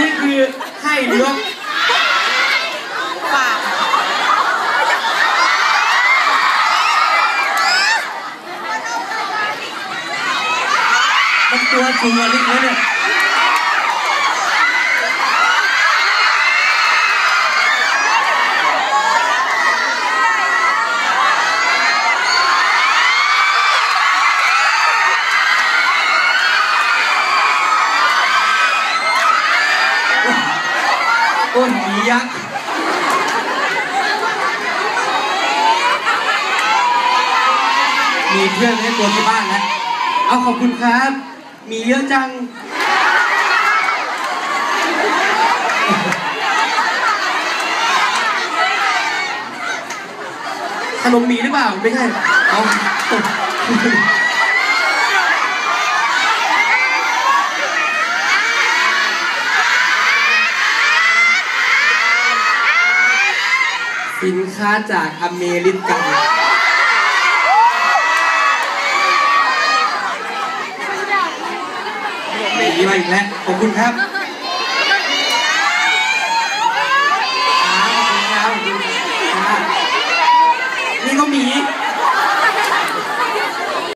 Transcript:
นี่คือให้หรือว่าฝากมันตัวจริงอะลิกเนี่ย โอ้ยหมียักษ์มีเพื่อนให้ตัวที่บ้านนะ เอาขอบคุณครับ มีเยอะจัง ขนมมีหรือเปล่า ไม่ใช่ เอา สินค้าจากอเมริกันหนีมาอีกแล้วขอบคุณครับ